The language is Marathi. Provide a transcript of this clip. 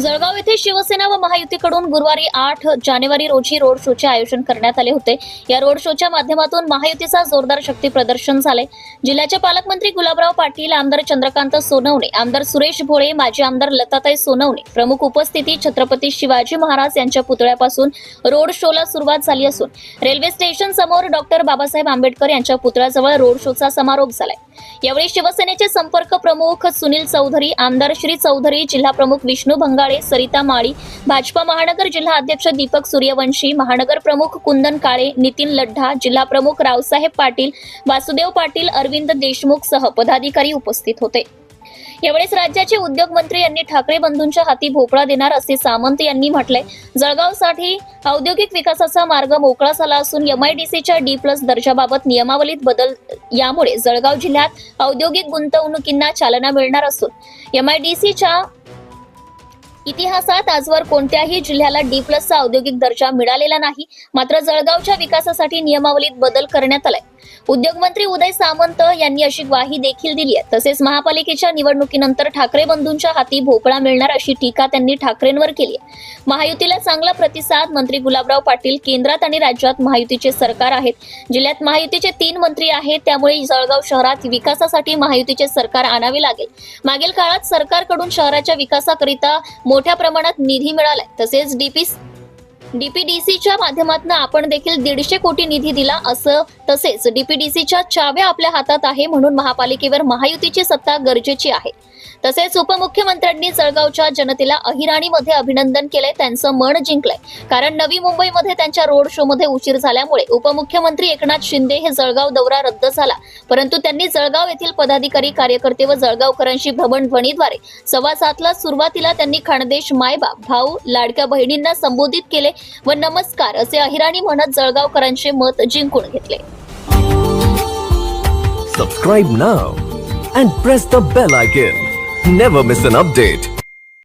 जळगाव येथे शिवसेना व महायुतीकडून गुरुवारी आठ जानेवारी रोजी रोड शोचे आयोजन करण्यात आले होते. या रोड शोच्या माध्यमातून महायुतीचा जोरदार शक्ती प्रदर्शन झाले. जिल्ह्याचे पालकमंत्री गुलाबराव पाटील आमदार चंद्रकांत सोनवणे आमदार सुरेश भोळे माजी आमदार लताताई सोनवणे प्रमुख उपस्थिती छत्रपती शिवाजी महाराज यांच्या पुतळ्यापासून रोड शोला सुरुवात झाली असून रेल्वे स्टेशन समोर डॉक्टर बाबासाहेब आंबेडकर यांच्या पुतळ्याजवळ रोड शोचा समारोप झालाय. यावेळी शिवसेनेचे संपर्क प्रमुख सुनील चौधरी आमदार श्री चौधरी जिल्हा प्रमुख विष्णू भंगाळे सरिता माळी भाजपा महानगर जिल्हा अध्यक्ष दीपक सूर्यवंशी महानगर प्रमुख कुंदन काळे नितीन लड्ढा जिल्हा प्रमुख रावसाहेब पाटील वासुदेव पाटील अरविंद देशमुख सह पदाधिकारी उपस्थित होते. यावेळेस राज्याचे उद्योग मंत्री यांनी ठाकरे बंधूंच्या हाती भोपळा देणार असे सामंत यांनी म्हटलंय. जळगावसाठी औद्योगिक विकासाचा मार्ग मोकळा झाला असून एमआयडीसीच्या डी प्लस दर्जाबाबत नियमावलीत बदल यामुळे जळगाव जिल्ह्यात औद्योगिक गुंतवणुकींना चालना मिळणार असून एमआयडीसीच्या इतिहासात आजवर कोणत्याही जिल्ह्याला डी प्लसचा औद्योगिक दर्जा मिळालेला नाही. मात्र जळगावच्या विकासासाठी नियमावलीत बदल करण्यात आलाय. उद्योगमंत्री उदय सामंत यांनी अशी ग्वाही देखील दिली आहे. तसेच महापालिकेच्या निवडणुकीनंतर ठाकरे बंधूंच्या हाती भोपळा मिळणार अशी टीका त्यांनी ठाकरेंवर केली आहे. महायुतीला चांगला प्रतिसाद मंत्री गुलाबराव पाटील केंद्रात आणि राज्यात महायुतीचे सरकार आहेत. जिल्ह्यात महायुतीचे तीन मंत्री आहेत त्यामुळे जळगाव शहरात विकासासाठी महायुतीचे सरकार आणावे लागेल. मागील काळात सरकारकडून शहराच्या विकासाकरिता मोठ्या प्रमाणात निधी मिळालाय. तसेच डीपी डीपीडीसीच्या माध्यमातून आपण देखील दीडशे कोटी निधी दिला असं तसेच डीपीडीसीच्या चाव्या आपल्या हातात आहे म्हणून महापालिकेवर महायुतीची सत्ता गरजेची आहे. तसेच उपमुख्यमंत्र्यांनी जळगावच्या जनतेला अहिराणीमध्ये अभिनंदन केलंय त्यांचं मन जिंकलंय. कारण नवी मुंबईमध्ये त्यांच्या रोड शो मध्ये उशीर झाल्यामुळे उपमुख्यमंत्री एकनाथ शिंदे हे जळगाव दौरा रद्द झाला. परंतु त्यांनी जळगाव येथील पदाधिकारी कार्यकर्ते व जळगावकरांशी भ्रमणध्वनीद्वारे सव्वा सातला सुरुवातीला त्यांनी खानदेश मायबाप भाऊ लाडक्या बहिणींना संबोधित केले. व नमस्कार असे अहिराणी म्हणत जळगावकरांचे मत जिंकून घेतले. Subscribe now and press the bell icon never miss an update